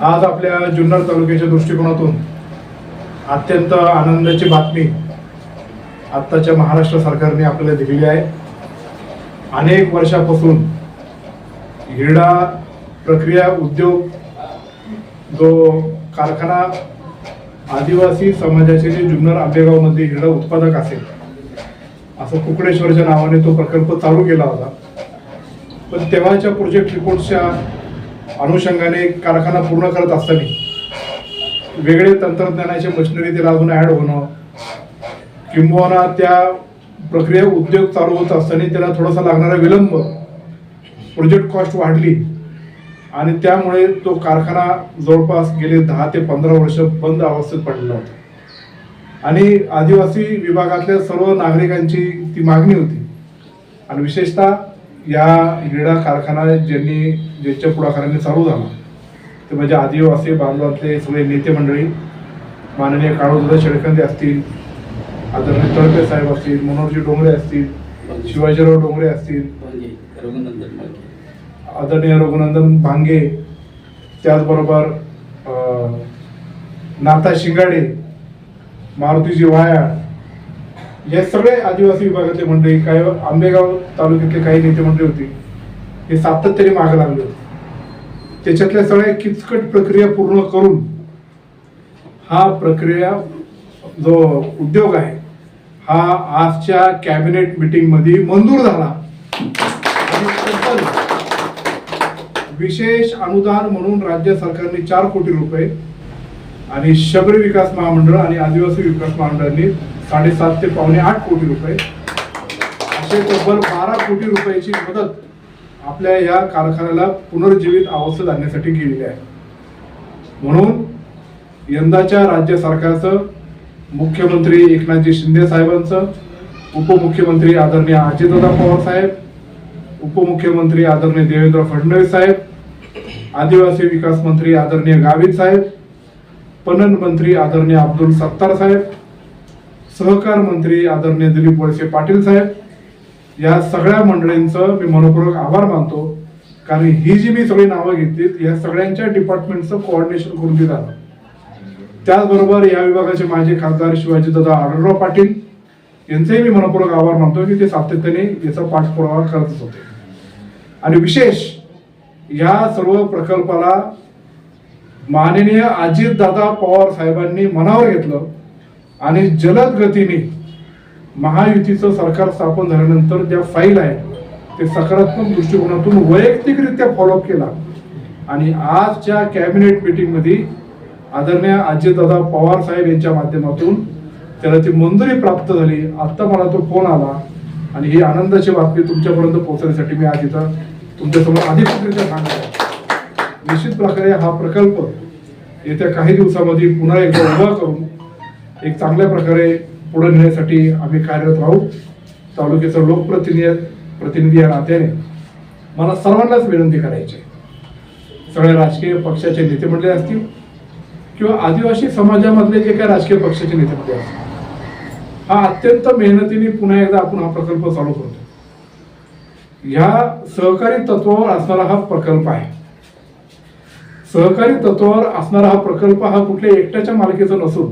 आज आपल्या जुन्नर तालुक्याच्या दृष्टिकोनातून अत्यंत आनंदाची बातमी आत्ताच्या महाराष्ट्र सरकारने आपल्याला दिलेली आहे. अनेक वर्षापासून हिरडा प्रक्रिया उद्योग जो कारखाना आदिवासी समाजाचे जे जुन्नर आंबेगावमध्ये हिरडा उत्पादक असेल असं कुकडेश्वरच्या नावाने तो प्रकल्प चालू केला होता. पण तेव्हाच्या प्रोजेक्ट रिपोर्टच्या अनुषंगाने कारखाना पूर्ण करत असताना वेगळे तंत्रज्ञानाचे मशिनरी त्याला अजून ॲड होणं किंबहुना त्या प्रक्रिया उद्योग चालू होत असताना त्याला थोडासा लागणारा विलंब प्रोजेक्ट कॉस्ट वाढली आणि त्यामुळे तो कारखाना जवळपास गेले दहा ते पंधरा वर्ष बंद अवस्थेत पडलेला होता. आणि आदिवासी विभागातल्या सर्व नागरिकांची ती मागणी होती. आणि विशेषतः या हिरडा कारखाना ज्यांनी ज्यांच्या पुढाकाराने चालू झाला ते म्हणजे आदिवासी बांधवातले सगळे नेते मंडळी माननीय काळोदा शेळकंदे असतील आदरणीय तळपे साहेब असतील मनोहरजी डोंगरे असतील शिवाजीराव डोंगरे असतील आदरणीय रघुनंदन भांगे त्याचबरोबर नाथा शिंगाडे मारुतीजी वायाळ हे सगळे आदिवासी विभागातले मंडळी काही आंबेगाव तालुक्यातले काही नेते मंडळी होती हे सातत्याने मागे लागले होते. त्याच्यातल्या सगळ्या किचकट प्रक्रिया पूर्ण करून हा प्रक्रिया जो उद्योग आहे हा आजच्या कॅबिनेट मिटिंगमध्ये मंजूर झाला. विशेष अनुदान म्हणून राज्य सरकारने चार कोटी रुपये आणि शबरी विकास महामंडळ आणि आदिवासी विकास महामंडळाने साडेसात ते पावणे आठ कोटी रुपये. असे तब्बल बारा कोटी रुपयाची मदत आपल्या या कारखान्याला पुनर्जीवित अवस्थेत आणण्यासाठी केलेली आहे. म्हणून यंदाच्या राज्य सरकारचं मुख्यमंत्री एकनाथजी शिंदे साहेबांचं उपमुख्यमंत्री आदरणीय अजितदादा पवार साहेब उपमुख्यमंत्री आदरणीय देवेंद्र फडणवीस साहेब आदिवासी विकास मंत्री आदरणीय गावित साहेब पणन मंत्री आदरणीय अब्दुल सत्तार साहेब सहकार मंत्री आदरणीय दिलीप वळसे पाटील साहेब या सगळ्या मंडळींचं मी मनपूर्वक आभार मानतो. कारण ही जी मी सगळी नावं घेतली या सगळ्यांच्या डिपार्टमेंटचं कोऑर्डिनेशन करून दिलं त्याचबरोबर या विभागाचे माजी खासदार शिवाजीदादा आढळराव पाटील यांचेही मी मनपूर्वक आभार मानतो की ते सातत्याने याचा पाठपुरावा करतच होते. आणि विशेष या सर्व प्रकल्पाला माननीय अजितदादा पवार साहेबांनी मनावर घेतलं. आणि जलद गतीने महायुतीचं सरकार स्थापन झाल्यानंतर ज्या फाईल आहेत ते सकारात्मक दृष्टिकोनातून वैयक्तिकरित्या फॉलोअप केला. आणि आजच्या कॅबिनेट मिटिंगमध्ये आदरणीय अजितदादा पवार साहेब यांच्या माध्यमातून त्याला ती मंजुरी प्राप्त झाली आत्ता मला तो फोन आला. आणि ही आनंदाची बातमी तुमच्यापर्यंत पोहोचण्यासाठी मी आज इथं तुमच्यासमोर अधिकृतरित्या सांगतो निश्चित प्रकारे हा प्रकल्प येत्या काही दिवसामध्ये पुन्हा एकदा उभा करून एक चांगल्या प्रकारे पुढे नेण्यासाठी आम्ही कार्यरत राहू. तालुक्याचा लोकप्रतिनिधी प्रतिनिधी या नात्याने मला सर्वांनाच विनंती करायची सगळ्या राजकीय पक्षाचे नेते मंडळी असतील किंवा आदिवासी समाजामधले जे काही राजकीय पक्षाचे नेते मंडळी असतील. हा अत्यंत मेहनतीने पुन्हा एकदा आपण हा प्रकल्प चालू करतो ह्या सहकारी तत्वावर असणारा हा प्रकल्प आहे. सहकारी तत्वावर असणारा हा प्रकल्प हा कुठल्या एकट्याच्या मालकीचा नसून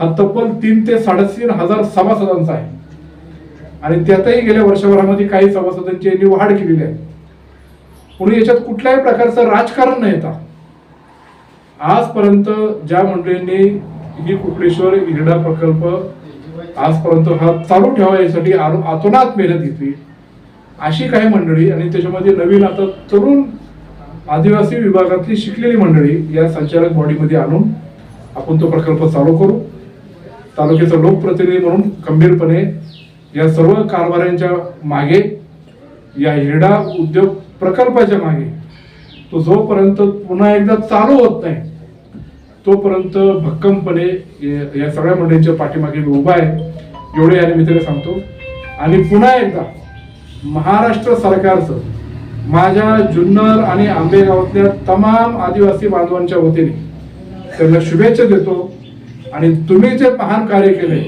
हा तब्बल तीन ते साडेतीन हजार सभासदांचा आहे. आणि त्यातही गेल्या वर्षभरामध्ये काही सभासदांची यांनी वाढ केलेली आहे. म्हणून याच्यात कुठल्याही प्रकारचं राजकारण न येता आजपर्यंत ज्या मंडळींनी ही कुकडेश्वर हिरडा प्रकल्प आजपर्यंत हा चालू ठेवा यासाठी आतोनात मेहनत घेतली. अशी काही मंडळी आणि त्याच्यामध्ये नवीन आता तरुण आदिवासी विभागातली शिकलेली मंडळी या संचालक बॉडीमध्ये आणून आपण तो प्रकल्प चालू करू. तालुक्याचा लोकप्रतिनिधी म्हणून खंबीरपणे या सर्व कारभाऱ्यांच्या मागे या हिरडा उद्योग प्रकल्पाच्या मागे तो जोपर्यंत पुन्हा एकदा चालू होत नाही तोपर्यंत भक्कमपणे या या सगळ्या मंडळींच्या पाठीमागे मी उभा आहे. एवढे या निमित्ताने सांगतो. आणि पुन्हा एकदा महाराष्ट्र सरकारचं माझ्या जुन्नर आणि आंबेगावातल्या तमाम आदिवासी बांधवांच्या वतीने त्यांना शुभेच्छा देतो. आणि तुम्ही जे महान कार्य केले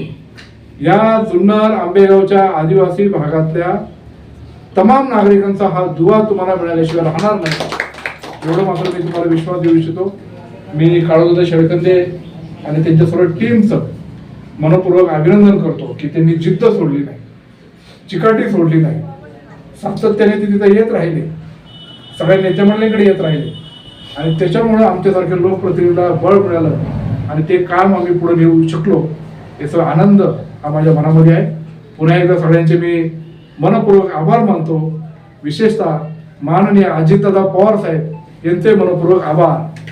या जुन्नर आंबेगावच्या आदिवासी भागातल्या तमाम नागरिकांचा हा दुवा तुम्हाला मिळाल्याशिवाय राहणार नाही. एवढं मात्र मी तुम्हाला विश्वास देऊ इच्छितो. मी काळोदा शेळकंदे आणि त्यांच्या सर्व टीमचं मनपूर्वक अभिनंदन करतो की त्यांनी जिद्द सोडली नाही चिकाटी सोडली नाही. सातत्याने ते तिथं येत राहिले. सगळ्या नेत्या मंडळींकडे येत राहिले. आणि त्याच्यामुळे आमच्यासारख्या लोकप्रतिनिधीला बळ मिळालं. आणि ते काम आम्ही पुढे नेऊ शकलो याचा आनंद हा माझ्या मनामध्ये आहे. पुन्हा एकदा सगळ्यांचे मी मनपूर्वक आभार मानतो. विशेषतः माननीय अजितदादा पवार साहेब यांचे मनपूर्वक आभार.